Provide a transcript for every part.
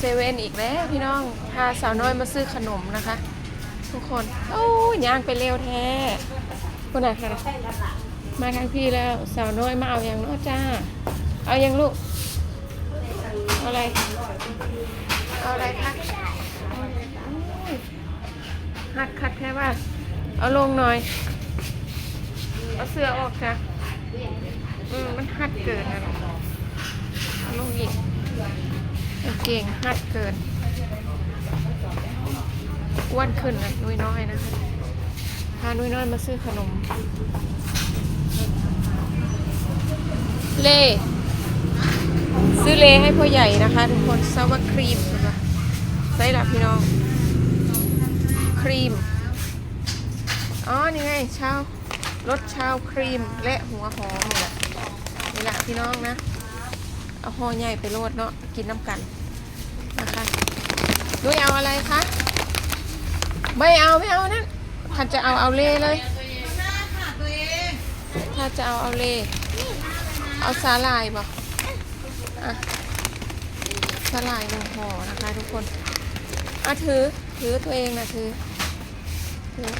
เซเว่นอีกแล้วพี่น้องพาสาวน้อยมาซื้อขนมนะคะ ทุกคนโอ้ยย่างไปเร็วแท้คนไหนคะมาทางพี่แล้วสาวน้อยมาเอาอย่างเน้อจ้า เอาอย่างลูกเอาอะไรเอาอะไรคะหัดคัดแค่ว่า เอาลงหน่อย เอาเสื้อออกจ้ะอืมมันหัดเกินนะเอาลงอีก เก่งหัดเกินอ้วนขึ้นนะนุ้ยน้อยนะคะพานุ้ยน้อยมาซื้อขนม เล่ซื้อเลให้พ่อใหญ่นะคะ ทุกคนซาวครีมนะคะใส่ละพี่น้อง ครีม อ๋อ นี่ไงชาวรสชาวครีมและหัวหอมนี่แหละนี่แหละพี่น้องนะ เอาห่อใหญ่ไปโรดเนาะกินน้ำกันนะคะนุ้ยเอาอะไรคะไม่เอาไม่เอานั่นถ้าจะเอาเอาเล่เลย ถ้าจะเอาเอาเล่เอาสาลายบอกอะสาลายหนึ่งห่อนะคะทุกคนอะถือถือตัวเองนะถือถือ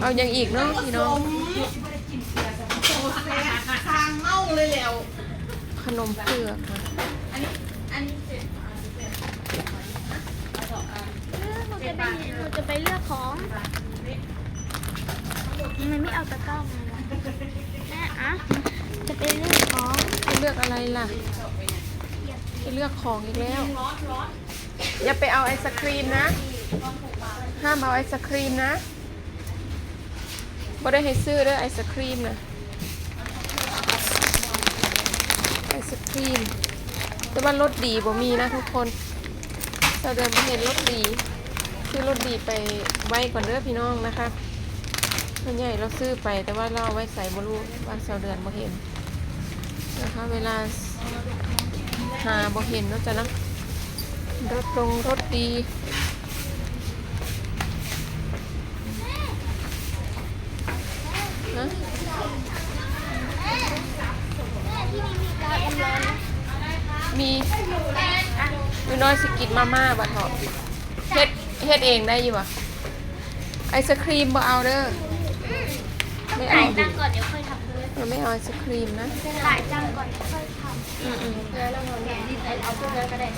เอาอย่างอีกเนาะพี่น้อง ทางเมาเลยแล้ว ขนมเผือกค่ะหนูจะไปหนูจะไปเลือกของ มันไม่เอาตะกร้ามาล่ะแม่อะจะไปเลือกของไปเลือกอะไรล่ะไปเลือกของอีกแล้ว อย่าไปเอาไอศครีมนะ ห้ามเอาไอศครีมนะ บ่ได้ให้ซื้อเด้อไอศครีมนะไอศครีม แต่ว่ารสดีบ่มีนะทุกคนเราเดินไปเห็นรสดีซื้อรสดีไปไว้ก่อนเด้อพี่น้องนะคะส่วนใหญ่เราซื้อไปแต่ว่าเราไว้ใส่บรูว่าเสาเดือนบ่เห็นนะคะเวลาหาบ่เห็นเนาะจ้ะนะรถตรงรถดี ม่ที่นี่มีการอำร้อนนะมีมีน้อยสิกินมาม่าบัดเหาะเฮ็ดเฮ็ดเองได้อยู่วะไอศครีมบ่เอาเด้อไม่จ่าเอายตังค์ก่อนเดี๋ยวค่อยทำเลยเราไม่เอาไอศครีมนะจ่ายตังค์ก่อนเดี๋ยวค่อยทอืมอืมำแล้วเราแกะนี่เอาพวกนั้นก็ได้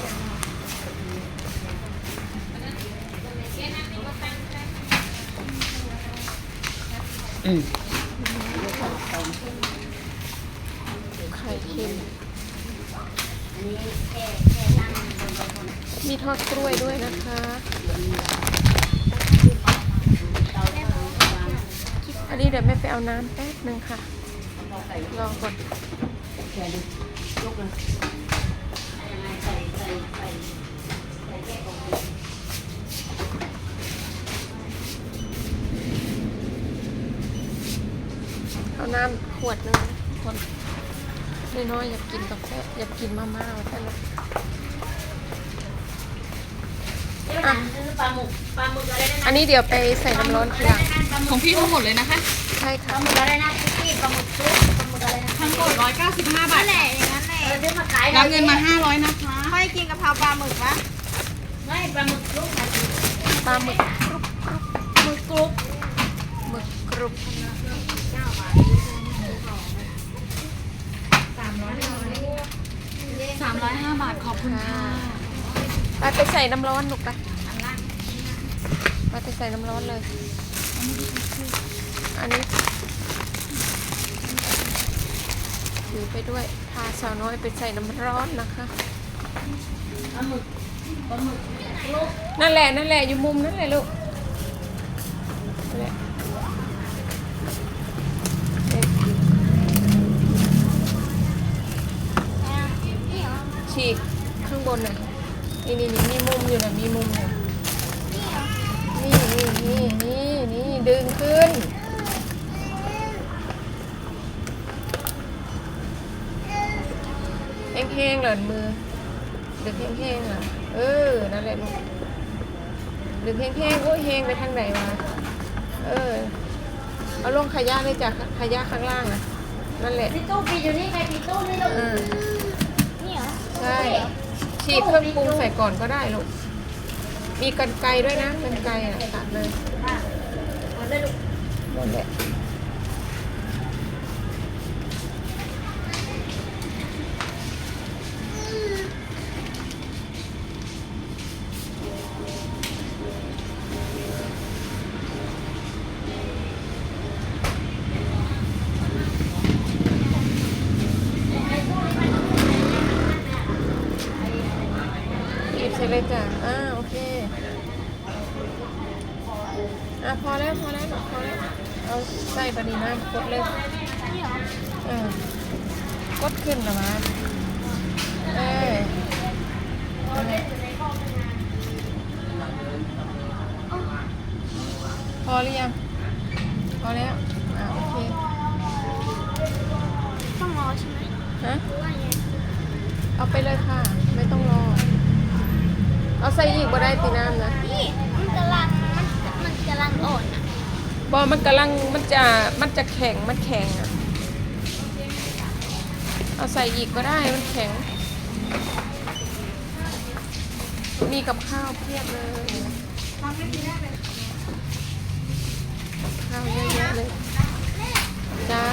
อืม ไข่เค็มมีทอดกล้วยด้วยนะคะอันนี้เดี๋ยวแม่ไปเอาน้ำแป๊บนึงค่ะรอก่อนเอาน้ำขวดหนึงคน น้อยๆอยากกินกาแฟอยากกินมาม่าแต่ละอะปลาหมึกปลาหมึกอะไรนะอันนี้เดี๋ยวไปใส่น้ำร้อนทีหลังของพี่ทั้งหมดเลยนะคะ ใช่ปค่ะ ลาหมึกอะไรนะพี่ปลาหมึกซุปปลาหมึกอะไรนะทั้งหมด195 บาทนั่นแหละอย่างนั้นแหละเราซื้อมาขายรับเงินมา 500 นะคะไม่กินกะเพราปลาหมึกวะไม่ปลาหมึกซุปปลาหมึกหมึกกรุบหมึกกรุบ 305 บาทขอบคุณค่ะค่ะไปไปใส่น้ำร้อนลูกไปไปไปใส่น้ำร้อนเลย อันนี้ถือไปด้วย พาสาวน้อยไปใส่น้ำร้อนนะคะปลาหมึกปลาหมึกนั่นแหละนั่นแหละอยู่มุมนั่นแหละลูกนั่นแหละเอ๊ะฉีกข้างบ นน่ะนี่นี่นี่มีมุมอยู่นะมีมุมอยู่นี่นี่นี่นี่นี่ดึงขึ้น แห้งๆเหรอมือ ดึงแห้งๆเหรอเออ นั่นแหละลูกดึงแห้งๆโอ้ยแห้งไปทางไหนวะเออ เอาลงขยะเลยจ้ะขยะข้างล่างนะขนั่นแหละ พี่ตู้ปีอยู่นี่ใครปีตู้นี่ลูกอืมนี่เหรอ ใช่ ฉีกเครื่องปรุงใส่ก่อนก็ได้ลูก มีกันไกรด้วยนะกันไกรอะตัดเลยมาได้ลูกนั่นแหละ เลยจ้ะอ่าโอเค อะพอแล้วพอแล้วพอแล้ว เอาใส่ปนีน้ำกดเลยนี่เหรอเออกดขึ้นนะมาเออนั่นแหละพอหรือยัง พอแล้ว อะโอเค ต้องรอใช่ไหมฮะหรือว่าไงเอาไปเลยค่ะ ไม่ต้องรอเอา ใส่อีกบ่ได้ตีน้ำนะนี่มันกำลังมันมันกำลังอ่อนอะบอมันกำลังมันจะมันจะแข็งมันแข็งอะเอาใส่อีกก็ได้มันแข็ง มีกับข้าวเพียบเลยกับข้าวเยอะแยะเลยจ้า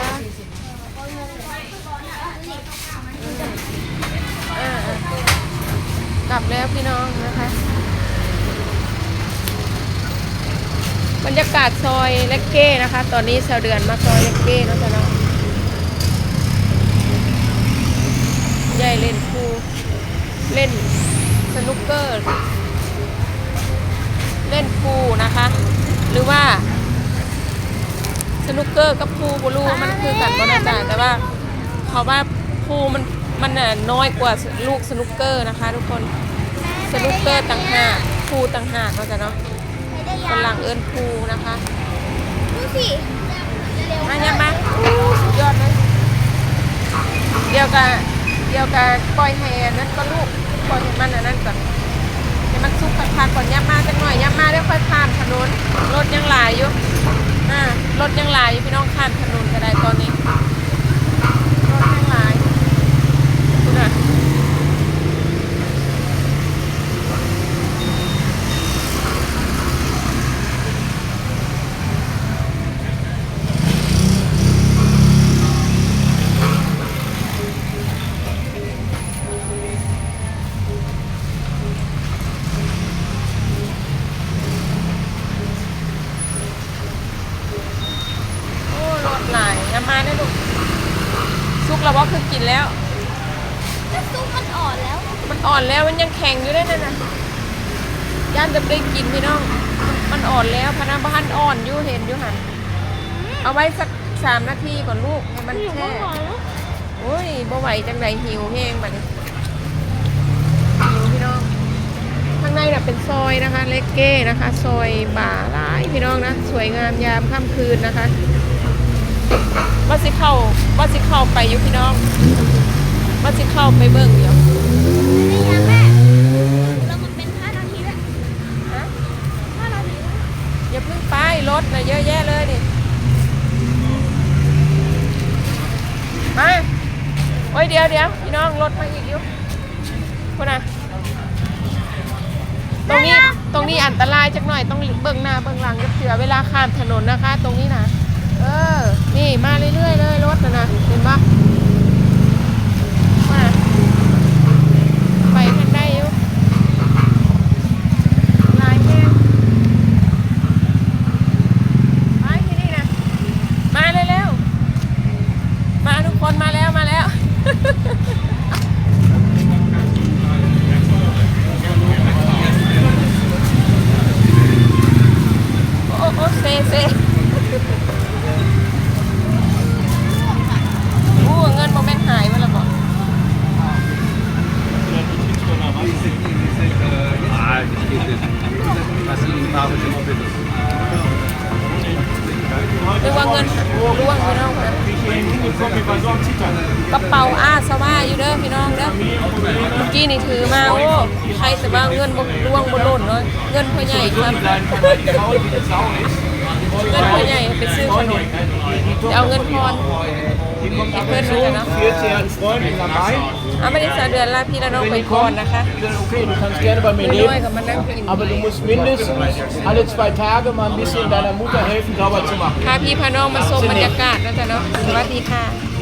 อืมอ่าอ่ากลับแล้วพี่น้องนะคะ บรรยากาศซอยเล็กเก้นะคะ ตอนนี้ชาวเดือนมาซอยเล็กเก้เนาะจ๊ะเนาะยายเล่นพูเล่นสนุกเกอร์ เล่นพูนะคะ หรือว่า สนุกเกอร์กับพูบลูมันคือกันก็น่าจะแต่ว่าเขาว่าพูมันมันน่ะน้อยกว่าลูกสนุกเกอร์นะคะ ทุกคนสนุกเกอร์ต่างหากพูต่างหากเนาะจ๊ะเนาะ ไม่ได้คยานหลังเอิญพูลนะคะ ดูสิเร็วมาเนี่ยมาอู้สุดยอดเลยเดี๋ยวกับเดี๋ยวกับปล่อยให้อันนั้นก็ลูกปล่อยให้มันอันนั้นก่อนให้มันสุกพักๆก่อนย่ำมาจังหน่อยย่ำมาแล้วค่อยข้ามถนนรถยังหลายอยู่อ่ารถยังหลายอยู่พี่น้องข้ามถนนก็ได้ตอนนี้รถยังหลายคุณอะ วว่าคือกินแล้ว ก็ซุปมันอ่อนแล้ว มันอ่อนแล้วมันยังแข็งอยู่ด้วยนั่นน่ะย่านจะได้กินพี่น้อง มันอ่อนแล้วพนักบ้านอ่อนอยู่เห็นอยู่หันเอาไว้สักสามนาทีก่อนลูกให้มันอยู่แช่ข้างหลังโอ้ยบ่ไหวจังไดหิวแห้งบัดนี้หิวพี่น้อง ข้างในน่ะเป็นซอยนะคะ เล็กเก้นะคะ ซอยบ่าหลายพี่น้องนะ สวยงามยามค่ำคืนนะคะ ว่าสิเข้าว่าสิเข้าไปอยู่พี่น้องว่าสิเข้าไปเบิ่งเดี๋ยวไม่ได้ยังแม่แล้วมันเป็นห้านาทีแล้วห้านาทีอย่าเพิ่งไปรถนะเยอะแยะเลยนี่มาโอ้ยเดี๋ยวเดี๋ยวพี่น้องรถมาอีกอยู่คนน่ะตรงนี้ตรงนี้อันตรายจักหน่อยต้องเบิ่งหน้าเบิ่งหลังจะเผื่อเวลาข้ามถนนนะคะ ตรงนี้นะ ออนี่มาเรื่อยๆเลยรถนะนะเห็นปะมาไปกันได้อยู่หลายแห้ง ไปที่นี่นะ มาเร็วๆ มาทุกคนมาแล้วมาแล้ว โอ้โอ้เซเซโอ้เงินโมเมนต์หายไปแล้วบอก Ah, geschiedenis. Was sind die Farbe des Mobiles? หรือว่าเงินร่วงพี่น้องนะกระเป๋าอาสว่าอยู่เด้อพี่น้องเด้อเมื่อกี้นี่ถือมาโอ้ใครแต่ว่าเงินบ่ร่วงบ่หล่นเนาะเงินพ่อใหญ่ครับ เงินพ่อใหญ่ไปซื้อขนม จะเอาเงินพรให้เพื่อนด้วยจ้ะเนาะ Hier ist ja ein Freund in Rhein. เอาไม่ได้สาวเดือนลาพี่ละน้องไปก่อนนะคะ Okay, du kannst gerne bei mir ด้วย leben. กับมันนั่งกิน Aber du musst mindestens alle zwei Tage mal ein bisschen deiner Mutter helfen, sauber zu machen. พาพี่พาน้องมาชมบรรยากาศนะจ๊ะเนาะสวัสดีค่ะ